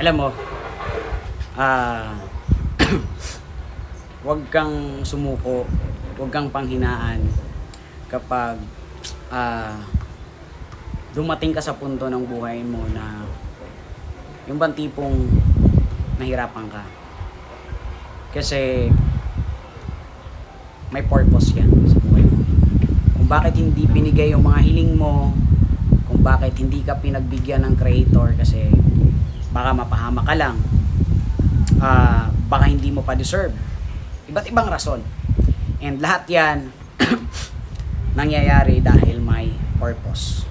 alam mo, ah, wag kang sumuko, wag kang panghinaan kapag ah, dumating ka sa punto ng buhay mo na yung bang tipong nahirapan ka. Kasi may purpose yan sa buhay mo. Kung bakit hindi binigay yung mga hiling mo, bakit hindi ka pinagbigyan ng creator kasi baka mapahama ka lang, ah, baka hindi mo pa deserve. Iba't ibang rason. And lahat yan nangyayari dahil may purpose.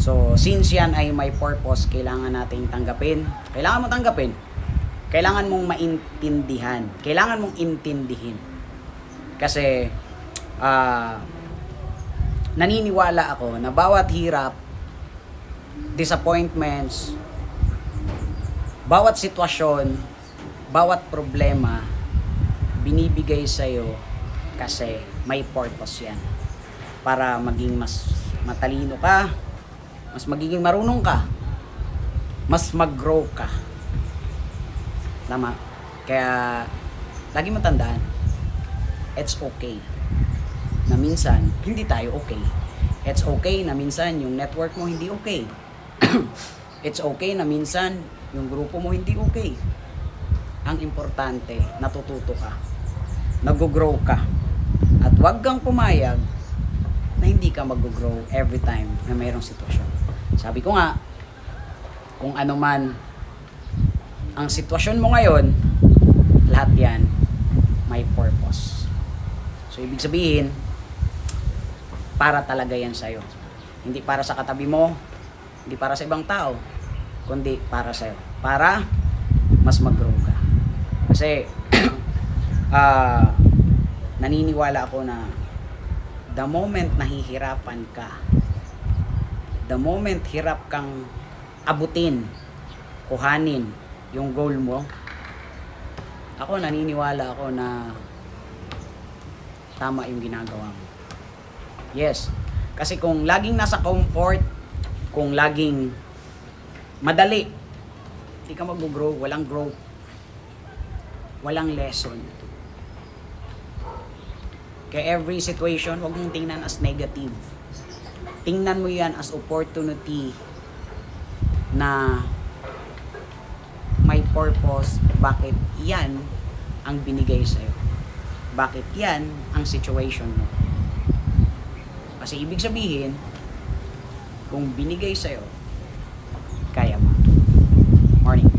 So, since yan ay may purpose, kailangan nating tanggapin. Kailangan mo tanggapin. Kailangan mong maintindihan. Kailangan mong intindihin. Kasi, ah, naniniwala ako na bawat hirap, disappointments, bawat sitwasyon, bawat problema, binibigay sa'yo kasi may purpose yan. Para maging mas matalino ka, mas magiging marunong ka, mas mag-grow ka. Tama? Kaya, lagi mo tandaan, it's okay na minsan hindi tayo okay. It's okay na minsan yung network mo hindi okay. It's okay na minsan yung grupo mo hindi okay. Ang importante, natututo ka. Nag-grow ka. At wag kang pumayag na hindi ka mag-grow every time na mayroong sitwasyon. Sabi ko nga, kung ano man ang sitwasyon mo ngayon, lahat yan may purpose. So, ibig sabihin, para talaga yan sa'yo. Hindi para sa katabi mo, hindi para sa ibang tao, kundi para sa'yo. Para mas mag-grow ka. Kasi, ah, naniniwala ako na the moment nahihirapan ka, the moment hirap kang abutin, kuhanin yung goal mo, ako naniniwala ako na tama yung ginagawa mo. Yes. Kasi kung laging nasa comfort, kung laging madali, hindi ka mag-grow, walang growth, walang lesson. Kaya every situation, huwag mong tingnan as negative. Tingnan mo yan as opportunity na may purpose bakit yan ang binigay sa'yo. Bakit yan ang situation mo. Kasi ibig sabihin, kung binigay sa'yo, kaya mo. Morning.